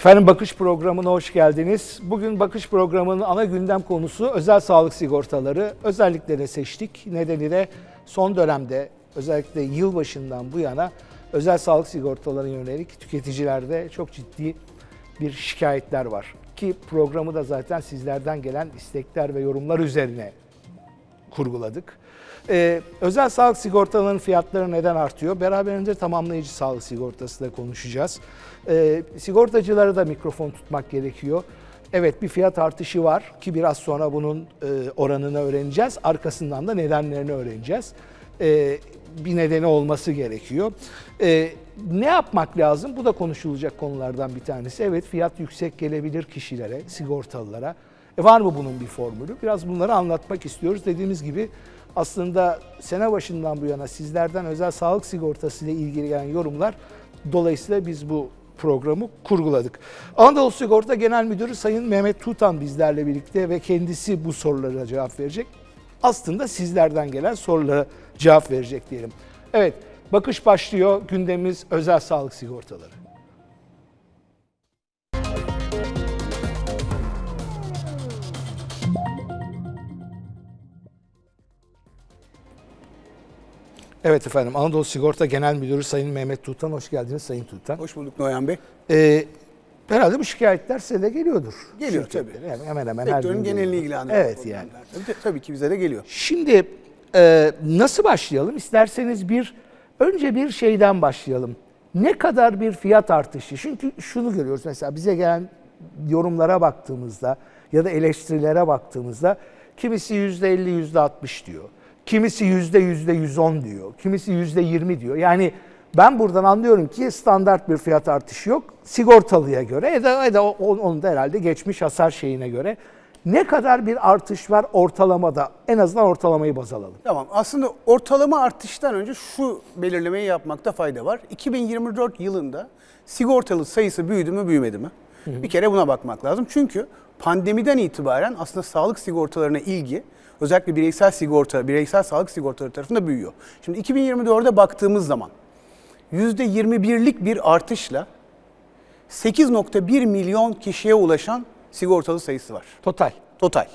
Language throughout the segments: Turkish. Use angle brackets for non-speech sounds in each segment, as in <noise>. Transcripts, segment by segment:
Efendim Bakış programına hoş geldiniz. Bugün Bakış programının ana gündem konusu özel sağlık sigortaları. Özellikle de seçtik. Nedeni de son dönemde özellikle yılbaşından bu yana özel sağlık sigortalarına yönelik tüketicilerde çok ciddi bir şikayetler var. Ki programı da zaten sizlerden gelen istekler ve yorumlar üzerine kurguladık. Ee, özel sağlık sigortalarının fiyatları neden artıyor? Beraberinde tamamlayıcı sağlık sigortası da konuşacağız. Ee, sigortacılara da mikrofon tutmak gerekiyor. Evet bir fiyat artışı var ki biraz sonra bunun e, oranını öğreneceğiz. Arkasından da nedenlerini öğreneceğiz. Ee, bir nedeni olması gerekiyor. Ee, ne yapmak lazım? Bu da konuşulacak konulardan bir tanesi. Evet fiyat yüksek gelebilir kişilere, sigortalılara. E var mı bunun bir formülü? Biraz bunları anlatmak istiyoruz. Dediğimiz gibi aslında sene başından bu yana sizlerden özel sağlık sigortası ile ilgili gelen yorumlar dolayısıyla biz bu programı kurguladık. Anadolu Sigorta Genel Müdürü Sayın Mehmet Tutan bizlerle birlikte ve kendisi bu sorulara cevap verecek. Aslında sizlerden gelen sorulara cevap verecek diyelim. Evet, bakış başlıyor. Gündemimiz özel sağlık sigortaları. Evet efendim, Anadolu Sigorta Genel Müdürü Sayın Mehmet Tutan. Hoş geldiniz Sayın Tutan. Hoş bulduk Noyan Bey. Ee, herhalde bu şikayetler size de geliyordur. Geliyor tabii. Hemen hemen, hemen her gün genelini ilgilendiren Evet yani. Tabii, tabii ki bize de geliyor. Şimdi e, nasıl başlayalım? İsterseniz bir önce bir şeyden başlayalım. Ne kadar bir fiyat artışı? Çünkü şunu görüyoruz mesela bize gelen yorumlara baktığımızda ya da eleştirilere baktığımızda kimisi yüzde elli, yüzde altmış diyor. Kimisi yüzde yüzde yüz on diyor. Kimisi yüzde yirmi diyor. Yani ben buradan anlıyorum ki standart bir fiyat artışı yok. Sigortalıya göre ya da, ya da onun da herhalde geçmiş hasar şeyine göre. Ne kadar bir artış var ortalamada? En azından ortalamayı baz alalım. Tamam aslında ortalama artıştan önce şu belirlemeyi yapmakta fayda var. 2024 yılında sigortalı sayısı büyüdü mü büyümedi mi? Bir kere buna bakmak lazım. Çünkü pandemiden itibaren aslında sağlık sigortalarına ilgi özellikle bireysel sigorta, bireysel sağlık sigortaları tarafında büyüyor. Şimdi 2024'e baktığımız zaman %21'lik bir artışla 8.1 milyon kişiye ulaşan sigortalı sayısı var. Total. Total.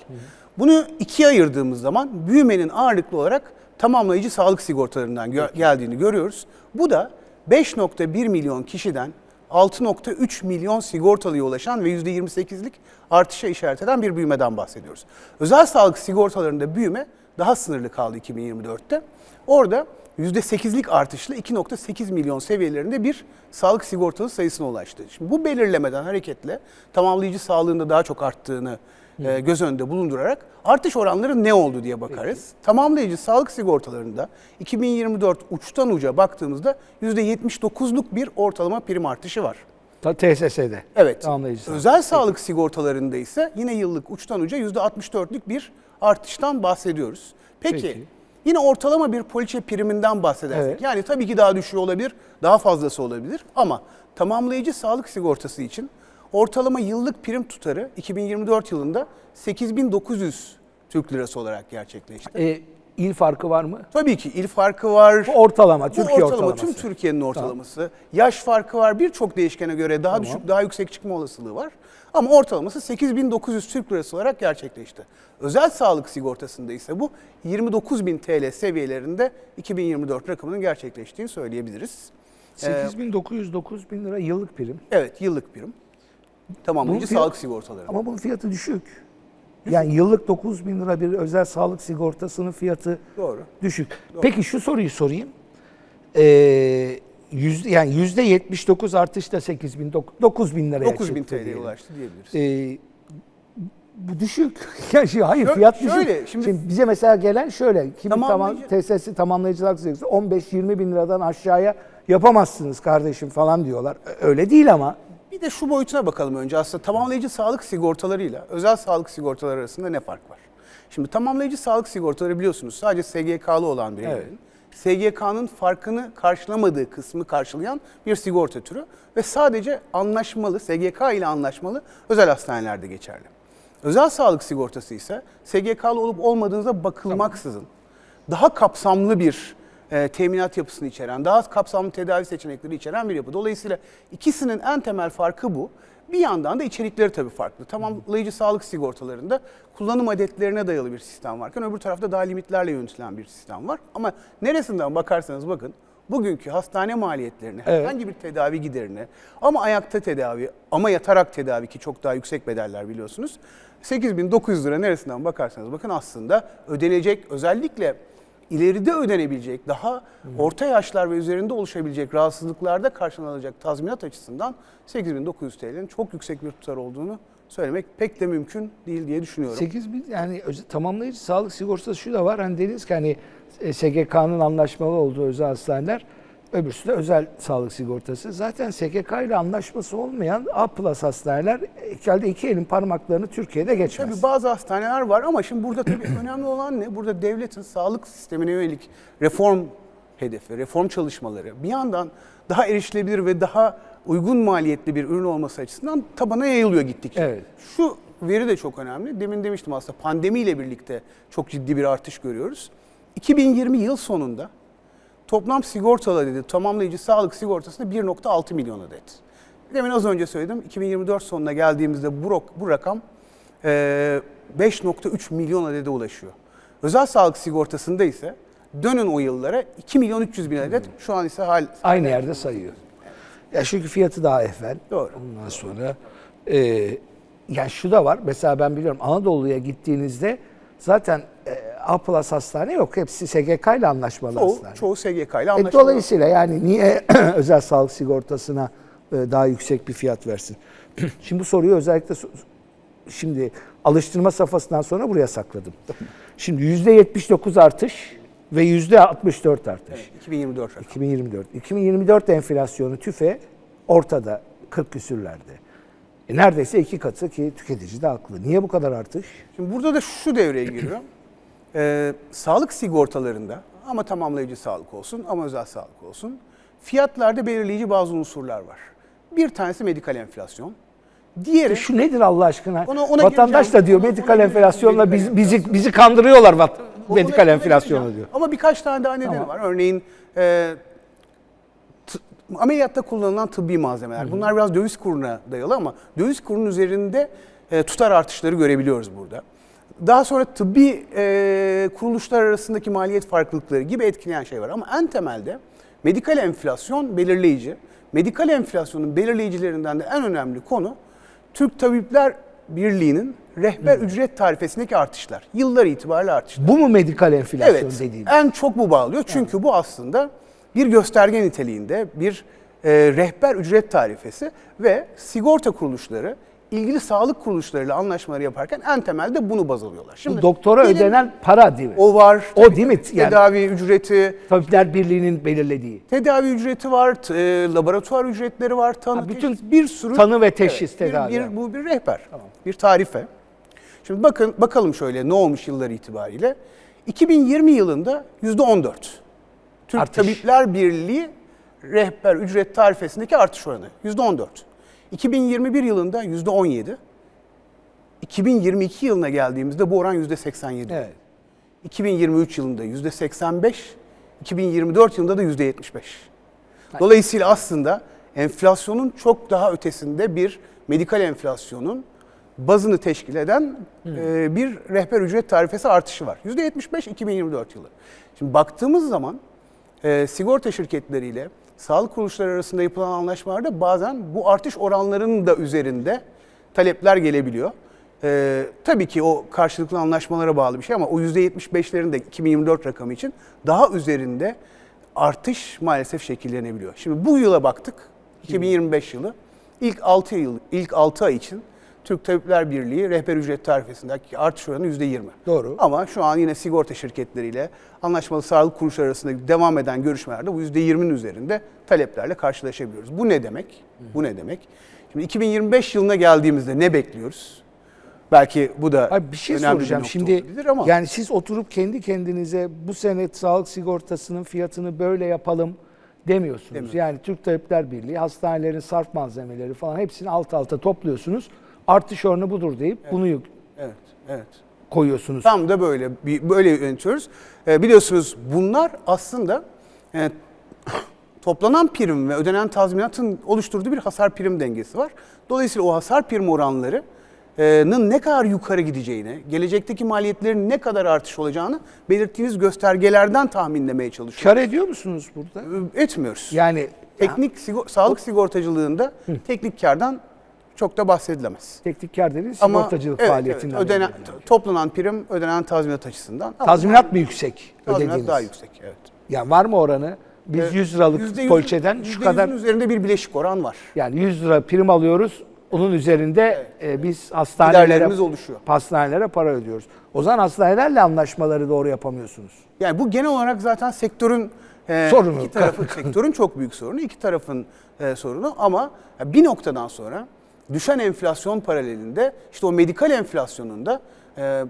Bunu ikiye ayırdığımız zaman büyümenin ağırlıklı olarak tamamlayıcı sağlık sigortalarından gö- geldiğini görüyoruz. Bu da 5.1 milyon kişiden 6.3 milyon sigortalıya ulaşan ve %28'lik artışa işaret eden bir büyümeden bahsediyoruz. Özel sağlık sigortalarında büyüme daha sınırlı kaldı 2024'te. Orada %8'lik artışla 2.8 milyon seviyelerinde bir sağlık sigortalı sayısına ulaştı. Şimdi bu belirlemeden hareketle tamamlayıcı sağlığında daha çok arttığını e, göz önünde bulundurarak artış oranları ne oldu diye bakarız. Tamamlayıcı sağlık sigortalarında 2024 uçtan uca baktığımızda %79'luk bir ortalama prim artışı var. TSS'de. Evet. Tamamlayıcı sağlık. Özel sağlık sigortalarında ise yine yıllık uçtan uca %64'lük bir artıştan bahsediyoruz. Peki, Peki. yine ortalama bir poliçe priminden bahsedersek. Evet. Yani tabii ki daha düşüğü olabilir, daha fazlası olabilir ama tamamlayıcı sağlık sigortası için ortalama yıllık prim tutarı 2024 yılında 8900 Türk lirası olarak gerçekleşti. Ee, il farkı var mı? Tabii ki il farkı var. Bu ortalama, Bu Türkiye ortalama, ortalaması. tüm Türkiye'nin ortalaması. Yaş farkı var. Birçok değişkene göre daha düşük, daha yüksek çıkma olasılığı var. Ama ortalaması 8900 Türk lirası olarak gerçekleşti. Özel sağlık sigortasında ise bu 29000 TL seviyelerinde 2024 rakamının gerçekleştiğini söyleyebiliriz. 8900 9000 lira yıllık prim. Evet, yıllık prim. Tamamlayıcı fiyat- sağlık sigortaları. Ama bunun fiyatı düşük. Yani yıllık 9000 lira bir özel sağlık sigortasının fiyatı Doğru. düşük. Peki şu soruyu sorayım. Ee, yüzde, yani yüzde 79 artışla 8000 dok- 9000 liraya 9000 çıktı TL'ye ulaştı diyebiliriz. Ee, bu düşük. <laughs> yani şey, hayır Şö- fiyat düşük. şöyle, şimdi, şimdi- bize mesela gelen şöyle. Kimi tamam, Tamamlayıcı- TSS tamamlayıcılar sigortası 15-20 bin liradan aşağıya yapamazsınız kardeşim falan diyorlar. Öyle değil ama. Bir de şu boyutuna bakalım önce aslında tamamlayıcı sağlık sigortalarıyla özel sağlık sigortaları arasında ne fark var? Şimdi tamamlayıcı sağlık sigortaları biliyorsunuz sadece SGK'lı olan bireylerin SGK'nın farkını karşılamadığı kısmı karşılayan bir sigorta türü ve sadece anlaşmalı, SGK ile anlaşmalı özel hastanelerde geçerli. Özel sağlık sigortası ise SGK'lı olup olmadığınıza bakılmaksızın daha kapsamlı bir e, teminat yapısını içeren, daha kapsamlı tedavi seçenekleri içeren bir yapı. Dolayısıyla ikisinin en temel farkı bu. Bir yandan da içerikleri tabii farklı. Tamamlayıcı sağlık sigortalarında kullanım adetlerine dayalı bir sistem varken öbür tarafta daha limitlerle yönetilen bir sistem var. Ama neresinden bakarsanız bakın bugünkü hastane maliyetlerini, Evet. herhangi bir tedavi giderini ama ayakta tedavi ama yatarak tedavi ki çok daha yüksek bedeller biliyorsunuz. 8900 lira neresinden bakarsanız bakın aslında ödenecek özellikle ileride ödenebilecek daha orta yaşlar ve üzerinde oluşabilecek rahatsızlıklarda karşılanacak tazminat açısından 8900 TL'nin çok yüksek bir tutar olduğunu söylemek pek de mümkün değil diye düşünüyorum. 8 bin yani tamamlayıcı sağlık sigortası şu da var. Hani dediniz ki hani e, SGK'nın anlaşmalı olduğu özel hastaneler öbürsü de özel sağlık sigortası. Zaten SGK ile anlaşması olmayan A plus hastaneler herhalde iki elin parmaklarını Türkiye'de geçmez. Tabii bazı hastaneler var ama şimdi burada tabii <clears throat> önemli olan ne? Burada devletin sağlık sistemine yönelik reform hedefi, reform çalışmaları bir yandan daha erişilebilir ve daha uygun maliyetli bir ürün olması açısından tabana yayılıyor gittikçe. Evet. Şu veri de çok önemli. Demin demiştim aslında pandemiyle birlikte çok ciddi bir artış görüyoruz. 2020 yıl sonunda toplam sigortalı adedi tamamlayıcı sağlık sigortasında 1.6 milyon adet. Demin az önce söyledim 2024 sonuna geldiğimizde bu, bu rakam eee, 5.3 milyon adede ulaşıyor. Özel sağlık sigortasında ise dönün o yıllara 2 milyon 300 bin adet şu an ise hal Aynı yerde sayıyor. Ya çünkü fiyatı daha evvel. Doğru. Ondan sonra e, yani şu da var. Mesela ben biliyorum Anadolu'ya gittiğinizde zaten e, A plus hastane yok. Hepsi SGK ile anlaşmalı çoğu, hastane. çoğu SGK ile E, anlaşmalı. dolayısıyla yani niye <clears throat> özel sağlık sigortasına e, daha yüksek bir fiyat versin? <clears throat> Şimdi bu soruyu özellikle şimdi alıştırma safhasından sonra buraya sakladım. Şimdi %79 artış ve %64 artış. Evet, 2024 rakam. 2024. 2024 enflasyonu tüfe ortada 40 küsürlerde. E neredeyse iki katı ki tüketici de haklı. Niye bu kadar artış? Şimdi burada da şu devreye giriyor. Ee, sağlık sigortalarında ama tamamlayıcı sağlık olsun ama özel sağlık olsun fiyatlarda belirleyici bazı unsurlar var. Bir tanesi medikal enflasyon. Diğeri E Şu nedir Allah aşkına? Ona- ona Vatandaş da diyor Ona- medikal ona enflasyonla gireceğim, bizi, bizi, bizi kandırıyorlar vat, Ona- medikal gireceğim. diyor. Ama birkaç tane daha nedeni Tamam. var. Örneğin e, ameliyatta kullanılan tıbbi malzemeler. Bunlar biraz döviz kuruna dayalı ama döviz kurunun üzerinde e, tutar artışları görebiliyoruz burada. Daha sonra tıbbi e, kuruluşlar arasındaki maliyet farklılıkları gibi etkileyen şey var. Ama en temelde medikal enflasyon belirleyici. Medikal enflasyonun belirleyicilerinden de en önemli konu Türk Tabipler Birliği'nin rehber ücret tarifesindeki artışlar. Yıllar itibariyle artışlar. Bu mu medikal enflasyon Evet, dediğim? en çok bu bağlıyor. Çünkü bu aslında bir gösterge niteliğinde bir e, rehber ücret tarifesi ve sigorta kuruluşları ilgili sağlık kuruluşlarıyla anlaşmaları yaparken en temelde bunu baz alıyorlar. Bu doktora benim- ödenen para değil mi? o var. O tabii değil mi? Yani- Tedavi ücreti, Tabipler Birliği'nin belirlediği. tedavi ücreti var, e, laboratuvar ücretleri var, tanı, Ha, bütün teşhis, bir sürü tanı ve teşhis bir- tedavi. Bir, bu bir rehber, bir tarife. Şimdi bakın bakalım şöyle ne olmuş yıllar itibariyle. 2020 yılında yüzde 14. Türk Artış. Tabipler Birliği rehber ücret tarifesindeki artış oranı yüzde 14. 2021 yılında yüzde 17. 2022 yılına geldiğimizde bu oran yüzde 87. Evet. 2023 yılında yüzde 85, 2024 yılında da yüzde 75. Dolayısıyla aslında enflasyonun çok daha ötesinde bir medikal enflasyonun bazını teşkil eden e, bir rehber ücret tarifesi artışı var. Yüzde 75 2024 yılı. Şimdi baktığımız zaman e, sigorta şirketleriyle sağlık kuruluşları arasında yapılan anlaşmalarda bazen bu artış oranlarının da üzerinde talepler gelebiliyor. Ee, tabii ki o karşılıklı anlaşmalara bağlı bir şey ama o %75'lerin de 2024 rakamı için daha üzerinde artış maalesef şekillenebiliyor. Şimdi bu yıla baktık. 2025 yılı. İlk 6 yıl, ilk 6 ay için Türk Tabipler Birliği rehber ücret tarifesindeki artış oranı %20. Doğru. Ama şu an yine sigorta şirketleriyle anlaşmalı sağlık kuruluşları arasında devam eden görüşmelerde bu %20'nin üzerinde taleplerle karşılaşabiliyoruz. Bu ne demek? Bu ne demek? Şimdi 2025 yılına geldiğimizde ne bekliyoruz? Belki bu da Abi bir şey önemli soracağım. nokta Şimdi ama yani siz oturup kendi kendinize bu sene sağlık sigortasının fiyatını böyle yapalım demiyorsunuz. Demiyorum. Yani Türk Tabipler Birliği hastanelerin sarf malzemeleri falan hepsini alt alta topluyorsunuz. Artış oranı budur deyip bunu yük- evet, evet. koyuyorsunuz. Tam da böyle bir böyle yönetiyoruz. Ee, biliyorsunuz bunlar aslında e, <coughs> toplanan prim ve ödenen tazminatın oluşturduğu bir hasar prim dengesi var. Dolayısıyla o hasar prim oranlarının ne kadar yukarı gideceğini, gelecekteki maliyetlerin ne kadar artış olacağını belirttiğiniz göstergelerden tahminlemeye çalışıyoruz. Kar ediyor musunuz burada? Etmiyoruz. Yani Teknik sigor- sağlık sigortacılığında teknik kardan çok da bahsedilemez. teknik kar dediğiniz Ama sigortacılık evet, faaliyetinden. evet, ödenen, toplanan prim ödenen tazminat açısından. Tazminat mı yüksek tazminat ödediğiniz? daha yüksek. Evet. Yani var mı oranı? Biz Ee, 100 liralık %100'ün poliçeden şu kadar %100'ün üzerinde bir bileşik oran var. yani 100 lira prim alıyoruz. Onun üzerinde e, biz hastanelere oluşuyor. hastanelere para ödüyoruz. O zaman hastanelerle anlaşmaları doğru yapamıyorsunuz. Yani bu genel olarak zaten sektörün e, Sorunu. iki tarafın <laughs> sektörün çok büyük sorunu, iki tarafın e, sorunu ama bir noktadan sonra düşen enflasyon paralelinde işte o medikal enflasyonunda e,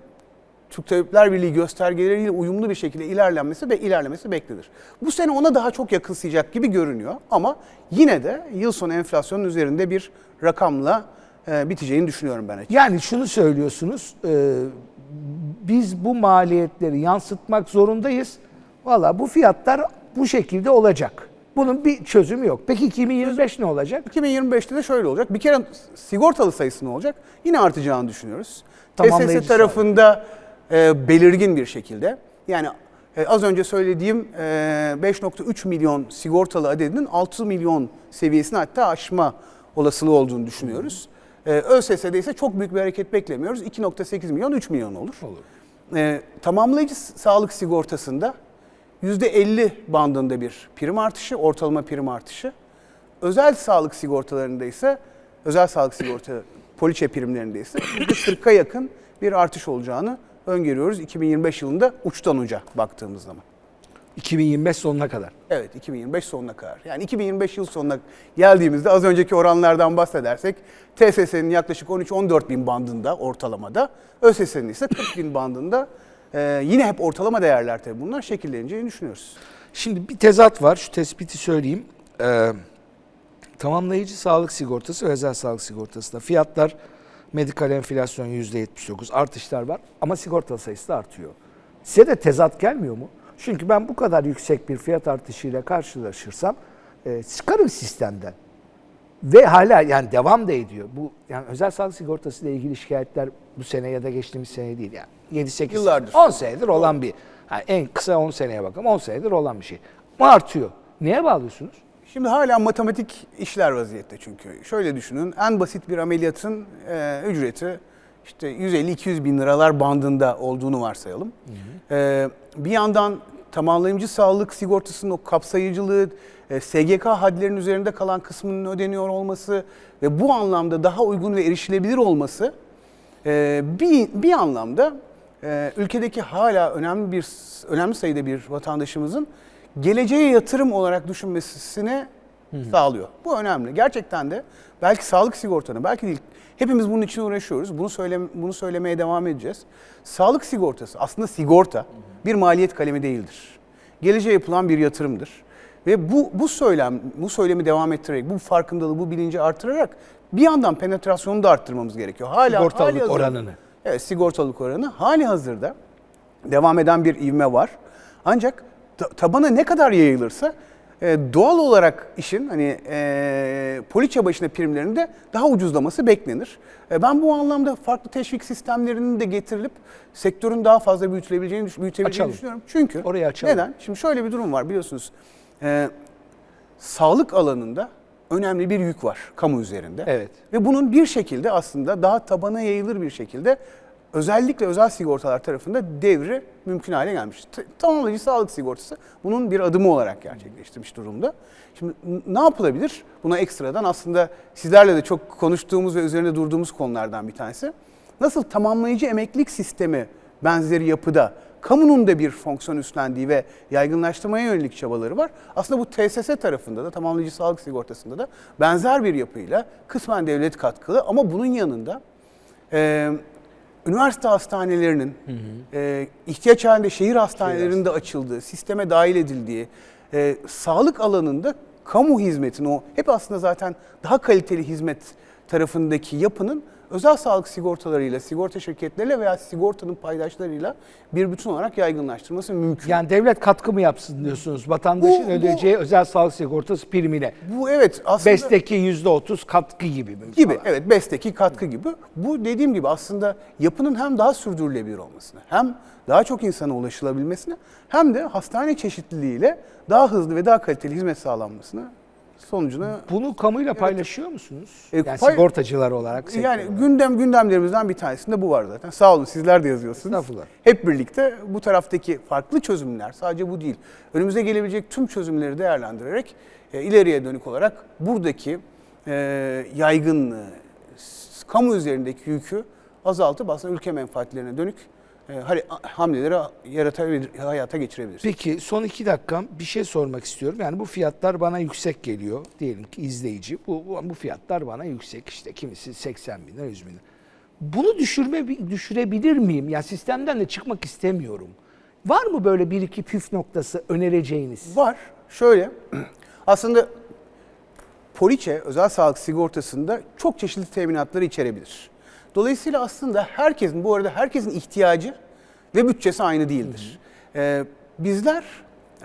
Türk Tabipler Birliği göstergeleriyle uyumlu bir şekilde ilerlenmesi ve ilerlemesi beklenir. Bu sene ona daha çok yakınsayacak gibi görünüyor ama yine de yıl sonu enflasyonun üzerinde bir rakamla e, biteceğini düşünüyorum ben. Yani şunu söylüyorsunuz, e, biz bu maliyetleri yansıtmak zorundayız. Valla bu fiyatlar bu şekilde olacak. Bunun bir çözümü yok. Peki 2025 ne olacak? 2025'te de şöyle olacak. Bir kere sigortalı sayısı ne olacak? Yine artacağını düşünüyoruz. TSS tarafında e, belirgin bir şekilde yani e, az önce söylediğim e, 5.3 milyon sigortalı adedinin 6 milyon seviyesini hatta aşma olasılığı olduğunu düşünüyoruz. E, ÖSS'de ise çok büyük bir hareket beklemiyoruz. 2.8 milyon 3 milyon olur. Olur. E, tamamlayıcı sağlık sigortasında %50 bandında bir prim artışı, ortalama prim artışı. Özel sağlık sigortalarında ise, özel sağlık sigorta poliçe primlerinde ise %40'a yakın bir artış olacağını öngörüyoruz 2025 yılında uçtan uca baktığımız zaman. 2025 sonuna kadar. Evet 2025 sonuna kadar. Yani 2025 yıl sonuna geldiğimizde az önceki oranlardan bahsedersek TSS'nin yaklaşık 13-14 bin bandında ortalamada, ÖSS'nin ise 40 bin bandında e, yine hep ortalama değerler tabii bunlar şekilleneceğini düşünüyoruz. Şimdi bir tezat var. Şu tespiti söyleyeyim. Ee, tamamlayıcı sağlık sigortası ve özel sağlık sigortasında fiyatlar medikal enflasyon %79 artışlar var ama sigorta sayısı da artıyor. Size de tezat gelmiyor mu? Çünkü ben bu kadar yüksek bir fiyat artışıyla karşılaşırsam e, çıkarım sistemden. Ve hala yani devam da ediyor. Bu yani özel sağlık sigortası ile ilgili şikayetler bu sene ya da geçtiğimiz sene değil yani. 7-8 Yıllardır. 10 senedir olan bir yani en kısa 10 seneye bakalım 10 senedir olan bir şey. Ama artıyor. Neye bağlıyorsunuz? Şimdi hala matematik işler vaziyette çünkü. Şöyle düşünün, en basit bir ameliyatın e, ücreti işte 150-200 bin liralar bandında olduğunu varsayalım. E, bir yandan tamamlayıcı sağlık sigortasının o kapsayıcılığı, e, SGK hadlerinin üzerinde kalan kısmının ödeniyor olması ve bu anlamda daha uygun ve erişilebilir olması e, bir, bir anlamda e, ülkedeki hala önemli bir önemli sayıda bir vatandaşımızın geleceğe yatırım olarak düşünmesine sağlıyor. Bu önemli. Gerçekten de belki sağlık sigortanı, belki değil. Hepimiz bunun için uğraşıyoruz. Bunu söyle, bunu söylemeye devam edeceğiz. Sağlık sigortası aslında sigorta bir maliyet kalemi değildir. Geleceğe yapılan bir yatırımdır. Ve bu bu söylem bu söylemi devam ettirerek, bu farkındalığı, bu bilinci artırarak bir yandan penetrasyonu da arttırmamız gerekiyor. Hala Sigortalılık hali hazırda- oranını. Evet, sigortalılık oranı hali hazırda devam eden bir ivme var. Ancak ta- tabana ne kadar yayılırsa e, doğal olarak işin hani e, poliçe başına primlerinde daha ucuzlaması beklenir. E, ben bu anlamda farklı teşvik sistemlerinin de getirilip sektörün daha fazla büyütülebileceğini, büyütebileceğini Açalım. düşünüyorum. Çünkü Orayı açalım. neden? Şimdi şöyle bir durum var biliyorsunuz. E, sağlık alanında önemli bir yük var kamu üzerinde. Evet. Ve bunun bir şekilde aslında daha tabana yayılır bir şekilde özellikle özel sigortalar tarafında devri mümkün hale gelmiş. Tamamlayıcı sağlık sigortası bunun bir adımı olarak gerçekleştirmiş durumda. Şimdi ne yapılabilir? Buna ekstradan aslında sizlerle de çok konuştuğumuz ve üzerinde durduğumuz konulardan bir tanesi. Nasıl tamamlayıcı emeklilik sistemi benzeri yapıda kamunun da bir fonksiyon üstlendiği ve yaygınlaştırmaya yönelik çabaları var. Aslında bu TSS tarafında da tamamlayıcı sağlık sigortasında da benzer bir yapıyla kısmen devlet katkılı ama bunun yanında üniversite hastanelerinin e, ihtiyaç halinde şehir hastanelerinde açıldığı, sisteme dahil edildiği, e, sağlık alanında kamu hizmetin o hep aslında zaten daha kaliteli hizmet tarafındaki yapının özel sağlık sigortalarıyla, sigorta şirketleriyle veya sigortanın paydaşlarıyla bir bütün olarak yaygınlaştırması mümkün. Yani devlet katkı mı yapsın diyorsunuz vatandaşın Bu- bu- ödeyeceği özel sağlık sigortası primine. Bu evet aslında BES'teki %30 katkı gibi mi? gibi falan? evet BES'teki katkı gibi. Bu dediğim gibi aslında yapının hem daha sürdürülebilir olmasını hem daha çok insana ulaşılabilmesine hem de hastane çeşitliliğiyle daha hızlı ve daha kaliteli hizmet sağlanmasına sonucuna Bunu kamuyla paylaşıyor musunuz? E, yani pay- sigortacılar olarak. yani olarak. gündem gündemlerimizden bir tanesinde bu var zaten. Sağ olun sizler de yazıyorsunuz. Estağfurullah. Hep birlikte bu taraftaki farklı çözümler sadece bu değil. Önümüze gelebilecek tüm çözümleri değerlendirerek e, ileriye dönük olarak buradaki e, yaygınlığı, kamu üzerindeki yükü azaltıp aslında ülke menfaatlerine dönük hamleleri yaratabilir, hayata geçirebiliriz. Peki son iki dakikam bir şey sormak istiyorum. Yani bu fiyatlar bana yüksek geliyor. Diyelim ki izleyici. Bu, bu, bu fiyatlar bana yüksek işte. Kimisi 80 bin lira, 100 bin lira. Bunu düşürme, düşürebilir miyim? Ya sistemden de çıkmak istemiyorum. Var mı böyle bir iki püf noktası önereceğiniz? Var. Şöyle <clears throat> aslında poliçe özel sağlık sigortasında çok çeşitli teminatları içerebilir. Dolayısıyla aslında herkesin bu arada herkesin ihtiyacı ve bütçesi aynı değildir. Ee, bizler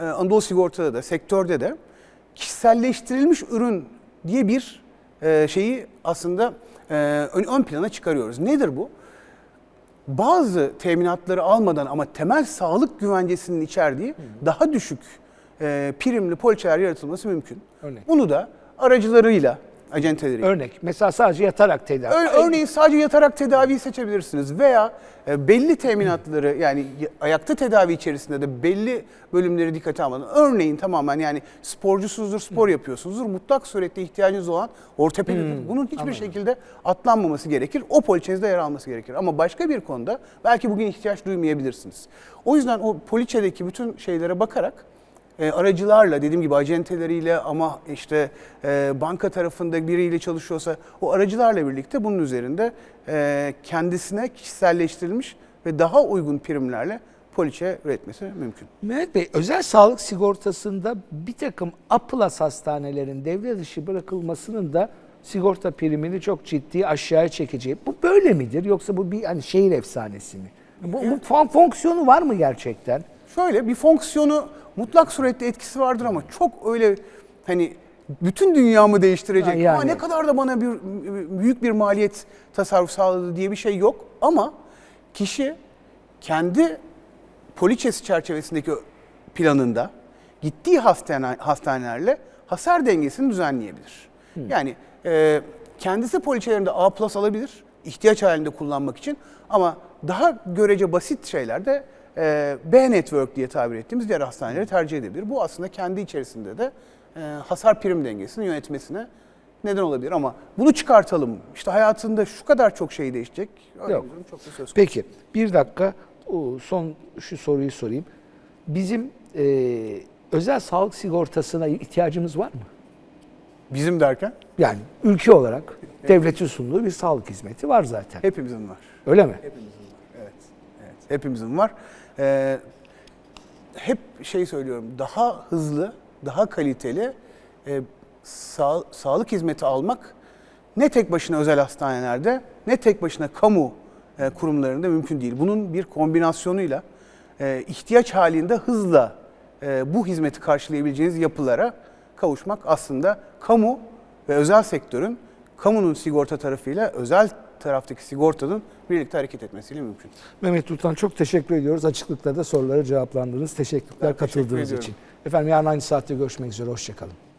e, Anadolu Sigorta'da da sektörde de kişiselleştirilmiş ürün diye bir e, şeyi aslında e, ön, plana çıkarıyoruz. Nedir bu? bazı teminatları almadan ama temel sağlık güvencesinin içerdiği daha düşük primli poliçeler yaratılması mümkün. Örnek. Bunu da aracılarıyla, acenteleriyle. Örnek. Mesela sadece yatarak tedavi. Ör- örneğin sadece yatarak tedaviyi seçebilirsiniz veya e, belli teminatları yani ayakta tedavi içerisinde de belli bölümleri dikkate almadan örneğin tamamen yani sporcusunuzdur, spor yapıyorsunuzdur. Mutlak surette ihtiyacınız olan ortopedidir. Bunun hiçbir şekilde atlanmaması gerekir. O poliçenizde yer alması gerekir. Ama başka bir konuda belki bugün ihtiyaç duymayabilirsiniz. O yüzden o poliçedeki bütün şeylere bakarak e, aracılarla dediğim gibi acenteleriyle ama işte e, banka tarafında biriyle çalışıyorsa o aracılarla birlikte bunun üzerinde e, kendisine kişiselleştirilmiş ve daha uygun primlerle poliçe üretmesi mümkün. Mehmet Bey, özel sağlık sigortasında bir takım A-Plus hastanelerin devre dışı bırakılmasının da sigorta primini çok ciddi aşağıya çekeceği. Bu böyle midir yoksa bu bir hani şehir efsanesi mi? Bu, bu fon- fonksiyonu var mı gerçekten? Şöyle bir fonksiyonu mutlak surette etkisi vardır ama çok öyle hani bütün dünyamı değiştirecek yani. ama ne kadar da bana bir büyük bir maliyet tasarruf sağladı diye bir şey yok ama kişi kendi poliçesi çerçevesindeki planında gittiği hastane, hastanelerle hasar dengesini düzenleyebilir. Yani e, kendisi poliçelerinde A plus alabilir ihtiyaç halinde kullanmak için ama daha görece basit şeylerde B network diye tabir ettiğimiz diğer hastaneleri tercih edebilir. Bu aslında kendi içerisinde de e, hasar prim dengesini yönetmesine neden olabilir ama bunu çıkartalım. İşte hayatında şu kadar çok şey değişecek. Öyle Yok. çok da söz konusu. Peki bir dakika son şu soruyu sorayım. Bizim e, özel sağlık sigortasına ihtiyacımız var mı? Bizim derken Yani ülke olarak devletin sunduğu bir sağlık hizmeti var zaten. hepimizin var. Öyle mi? Hepimizin. Evet. evet. Hepimizin var. Ee, hep şey söylüyorum. Daha hızlı, daha kaliteli e, sağ- sağlık hizmeti almak ne tek başına özel hastanelerde ne tek başına kamu e, kurumlarında mümkün değil. Bunun bir kombinasyonuyla e, ihtiyaç halinde hızla e, bu hizmeti karşılayabileceğiniz yapılara kavuşmak aslında kamu ve özel sektörün kamunun sigorta tarafıyla özel taraftaki sigortanın birlikte hareket etmesiyle mümkün. Mehmet Tutan çok teşekkür ediyoruz. Açıklıkta da soruları cevaplandınız. Teşekkürler Ben teşekkür katıldığınız ediyorum. için. Efendim yarın aynı saatte görüşmek üzere. Hoşçakalın.